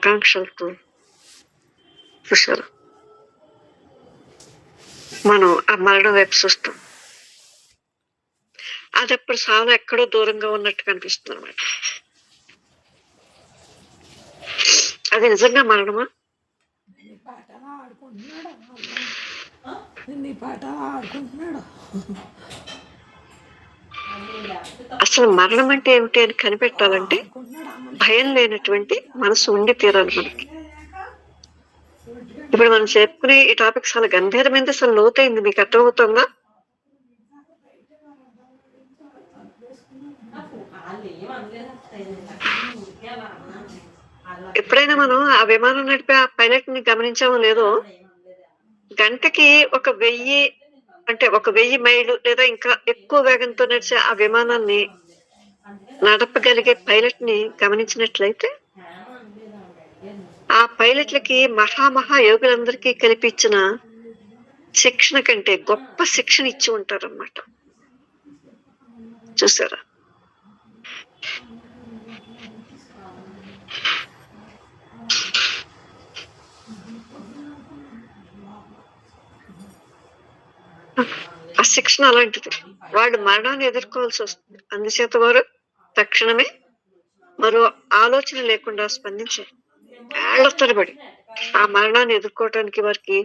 ఆకాంక్షలతో చూసారు మనం ఆ మరణం వైపు చూస్తాం. అది అప్పుడు చాలా ఎక్కడో దూరంగా ఉన్నట్టు కనిపిస్తుంది అనమాట అది నిజంగా మరణమా? పాట ఆడుకుంటున్నాడు? నీ పాట ఆడుకుంటున్నాడు? అసలు మరణం అంటే ఏమిటి అని కనిపెట్టాలంటే భయం లేనటువంటి మనసు ఉండి తీరాలి మనకి. ఇప్పుడు మనం చెప్పుకునే ఈ టాపిక్ చాలా గంభీరమైంది అసలు లోతైంది. మీకు అర్థమవుతుందా? ఎప్పుడైనా మనం ఆ విమానం నడిపే ఆ పైలట్ని గమనించామో లేదో? గంటకి ఒక వెయ్యి అంటే ఒక వెయ్యి మైలు లేదా ఇంకా ఎక్కువ వేగంతో నడిచే ఆ విమానాన్ని నడపగలిగే పైలట్ని గమనించినట్లయితే ఆ పైలట్లకి మహామహా యోగులందరికీ కల్పించిన శిక్షణ కంటే గొప్ప శిక్షణ ఇచ్చి ఉంటారన్నమాట. చూసారా? శిక్షణ అలాంటిది. వాళ్ళు మరణాన్ని ఎదుర్కోవాల్సి వస్తుంది. అందుచేత వారు తక్షణమే మరో ఆలోచన లేకుండా స్పందించారు ఏళ్ళ తరబడి ఆ మరణాన్ని ఎదుర్కోవటానికి వారికి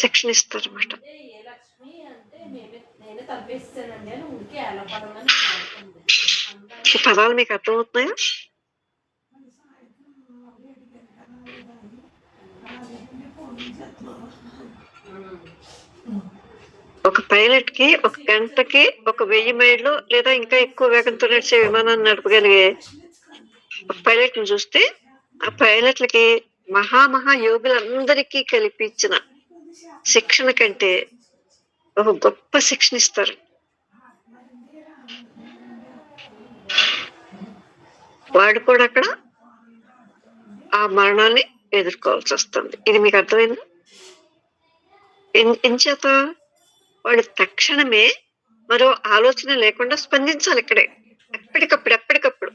శిక్షణ ఇస్తారు అనమాట ఈ పదాలు మీకు అర్థమవుతున్నాయా? ఒక పైలట్కి ఒక గంటకి ఒక వెయ్యి మైళ్ళు లేదా ఇంకా ఎక్కువ వేగంతో నడిచే విమానాన్ని నడపగలిగే ఒక పైలట్ని చూస్తే ఆ పైలట్లకి మహామహా యోగులందరికీ కలిపి ఇచ్చిన శిక్షణ కంటే ఒక గొప్ప శిక్షణ ఇస్తారు. వాడు కూడా అక్కడ ఆ మరణాన్ని ఎదుర్కోవాల్సి వస్తుంది. ఇది మీకు అర్థమైందా? ఎంచేత వాడు తక్షణమే మరో ఆలోచన లేకుండా స్పందించాలి ఇక్కడే. ఎప్పటికప్పుడు ఎప్పటికప్పుడు.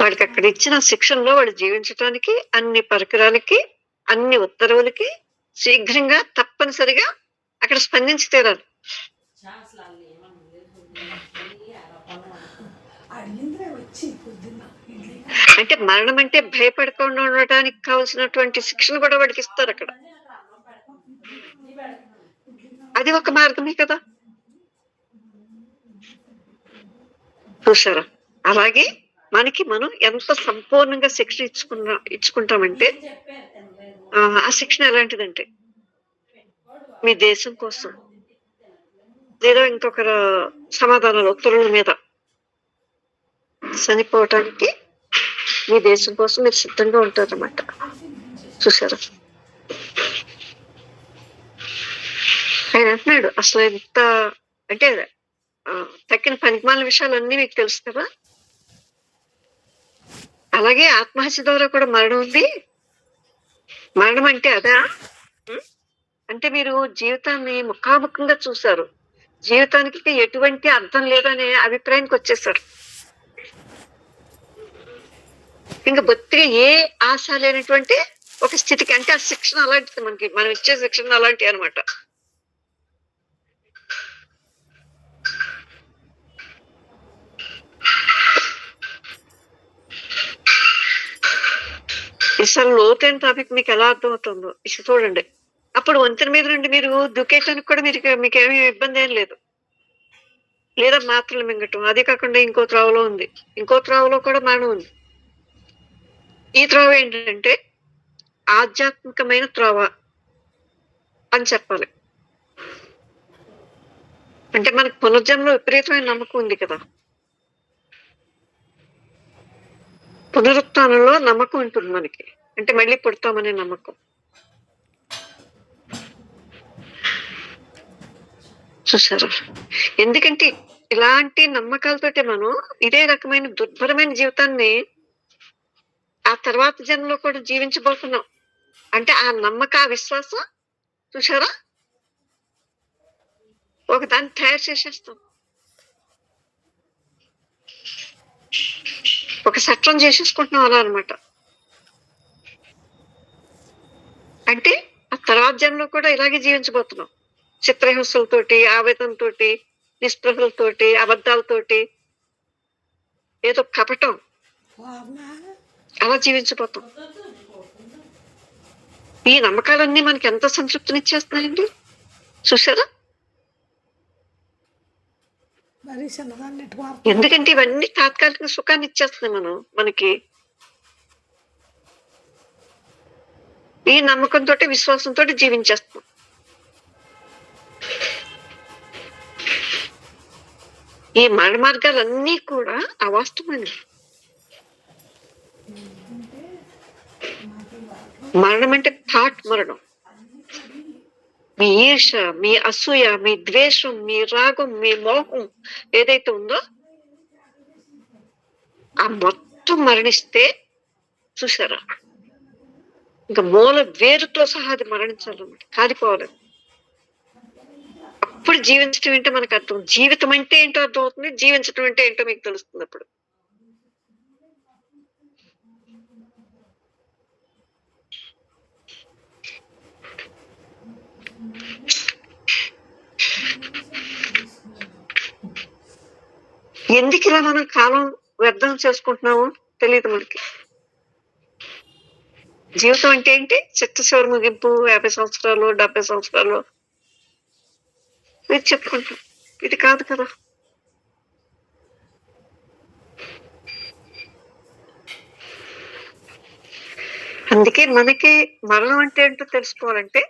వాడికి అక్కడ ఇచ్చిన శిక్షణలో వాడు జీవించటానికి అన్ని పరికరాలకి అన్ని ఉత్తర్వులకి శీఘ్రంగా తప్పనిసరిగా అక్కడ స్పందించి తీరాలి. అంటే మరణం అంటే భయపడకుండా ఉండటానికి కావాల్సినటువంటి శిక్షణ కూడా వాడికి ఇస్తారు అక్కడ. అది ఒక మార్గమే కదా. చూసారా అలాగే మనకి మనం ఎంత సంపూర్ణంగా శిక్షణ ఇచ్చుకున్నా ఇచ్చుకుంటామంటే ఆ, ఆ శిక్షణ ఎలాంటిదంటే మీ దేశం కోసం లేదా ఇంకొకరు సమాధానాలు ఉత్తర్వుల మీద చనిపోవటానికి మీ దేశం కోసం మీరు సిద్ధంగా ఉంటారన్నమాట. చూసారా ఆయన అంటున్నాడు అసలు ఎంత అంటే తక్కిన పనికిమాల విషయాలన్నీ మీకు తెలుసు కదా? అలాగే ఆత్మహత్య ద్వారా కూడా మరణం ఉంది. మరణం అంటే అదా? అంటే మీరు జీవితాన్ని ముఖాముఖంగా చూశారు. జీవితానికి ఎటువంటి అర్థం లేదనే అభిప్రాయానికి వచ్చేసారు. ఇంకా బొత్తిగా ఏ ఆశ లేనటువంటి ఒక స్థితికి అంటే ఆ శిక్షణ అలాంటిది మనకి మనం ఇచ్చే శిక్షణ అలాంటివి అనమాట అసలు లోతైన టాపిక్ మీకు ఎలా అర్థమవుతుందో ఇసు చూడండి. అప్పుడు వంతెన మీద నుండి మీరు దుఃఖేయటానికి కూడా మీరు మీకు ఇబ్బంది ఏం లేదు. లేదా మాత్రలు మింగటం అదే కాకుండా ఇంకో త్రావలో ఉంది. ఇంకో త్రావలో కూడా మరణం ఉంది ఈ త్రోవ ఏంటంటే ఆధ్యాత్మికమైన త్రోవ అని చెప్పాలి. అంటే మనకు పునర్జన్మలో విపరీతమైన నమ్మకం ఉంది కదా. పునరుత్నంలో నమ్మకం ఉంటుంది మనకి. అంటే మళ్ళీ పుడతామనే నమ్మకం. చూసారా? ఎందుకంటే ఇలాంటి నమ్మకాలతోటి మనం ఇదే రకమైన దుర్భరమైన జీవితాన్ని ఆ తర్వాత జన్మలో కూడా జీవించబోతున్నాం. అంటే ఆ నమ్మక ఆ విశ్వాసం చూసారా ఒకదాన్ని తయారు చేసేస్తాం. ఒక చట్టం చేసేసుకుంటున్నాం అలా అనమాట అంటే ఆ తర్వాత జన్మలో కూడా ఇలాగే జీవించబోతున్నాం. చిత్రహింసలతోటి ఆవేదంతో నిస్పృహలతోటి అబద్ధాలతోటి ఏదో కపటం. అలా జీవించబోతాం. ఈ నమ్మకాలన్నీ మనకి ఎంత సంతృప్తినిచ్చేస్తున్నాయండి? చూసారా మరి చిన్నదాన్ని ఎట్టు ఎందుకంటే ఇవన్నీ తాత్కాలిక సుఖాన్ని ఇచ్చేస్తున్నాయి మనం మనకి. ఈ నమ్మకంతో విశ్వాసంతో జీవించేస్తాం ఈ మరణ మార్గాలన్నీ కూడా అవాస్తవమైనవి మరణం అంటే థాట్ మరణం. మీ ఈర్ష మీ అసూయ మీ ద్వేషం మీ రాగం మీ మోహం ఏదైతే ఉందో ఆ మొత్తం మరణిస్తే చూసారా ఇంకా మూల వేరుతో సహా అది మరణించాలన్నమాట కాలిపోవాలి. అప్పుడు జీవించడం ఏంటో మనకు అర్థం జీవితం అంటే ఏంటో అర్థం అవుతుంది జీవించడం అంటే ఏంటో మీకు తెలుస్తుంది అప్పుడు. ఎందుకు ఇలా మనం కాలం వ్యర్థం చేసుకుంటున్నామో తెలియదు మనకి? జీవితం అంటే ఏంటి? చిట్ట చివరి ముగింపు యాభై సంవత్సరాలు డెబ్బై సంవత్సరాలు. మీరు చెప్పుకుంటాం ఇది కాదు కదా. అందుకే మనకి మరణం అంటే ఏంటో తెలుసుకోవాలంటే